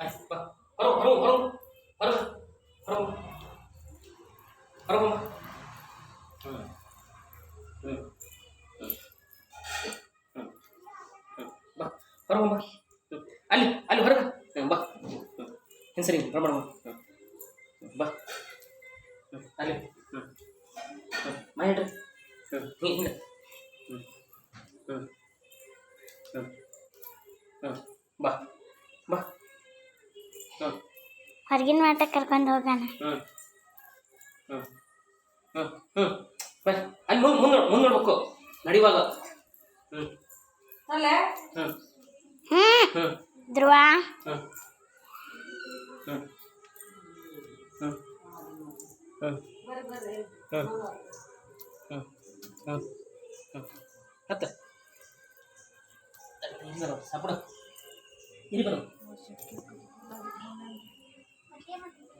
ಆಯ್ತು, ಬಾ. ಹೊರ ಹೊರ ಹೊರ ಹೊರ ಹೊರ ಹೊರ ಹ್ಞೂ ಹ್ಞೂ ಬಾ ಹೊರ ಬಾ. ಅಲ್ಲಿ ಅಲ್ಲಿ ಹೊರಗ. ಬಾ. ಹಿಂಗೆ ಸರಿ ಹೊರ ಮಾಡು ಬಾ. ಅಲ್ಲಿ. ಹ್ಞೂ ಹ್ಞೂ ಹಿಂಗೆ ಹ್ಞೂ ಹ್ಞೂ ಹ್ಞೂ ಬಾ ಬಾ. ಹೊರಗಿನ ಮಾಟಕ್ಕೆ ಕರ್ಕೊಂಡು ಹೋಗೋಣ ಹ್ಞೂ ಹ್ಞೂ ಹ್ಞೂ ಹ್ಞೂ ಬರ್ರಿ ಅಲ್ಲಿ ಮುಂದೆ ಮುಂದೆ ಮುಂದೆ ನೋಡ್ಬೇಕು ನಡಿವಾಗ ಹ್ಞೂ ಅಲ್ಲ ಹ್ಞೂ ಹ್ಞೂ ಹ್ಞೂ ಧ್ರುವ ಹ್ಞೂ ಹ್ಞೂ ಹ್ಞೂ ಹ್ಞೂ ಬರ್ರಿ ಬರ್ರಿ ಹ್ಞೂ ಹ್ಞೂ ಹ್ಞೂ ಹ್ಞೂ ಹತ್ತ ಸಾಪಡ ಇಲ್ಲಿ ಬರು camera.